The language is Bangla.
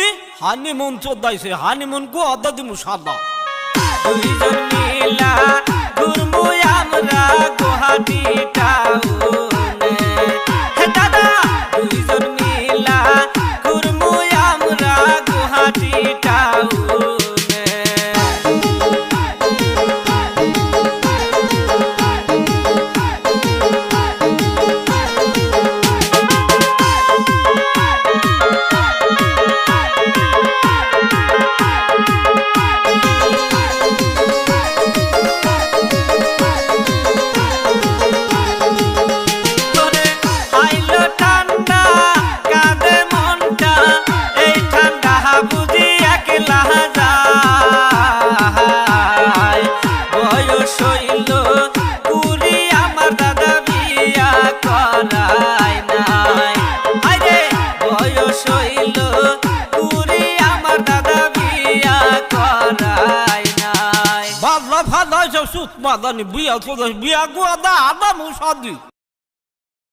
ಮಿಲಿ ಹನಿಮೂನ್ ಚೋದ್ದಾಯಿಸಿ ಹನಿಮೂನ್ಗೂ ಅದದಿ ಮುಷಾದ সইল। বিয়া করাই সুত মাদানি বিয়া তোদের বিয়া গুয়া দা আদা মুসাদি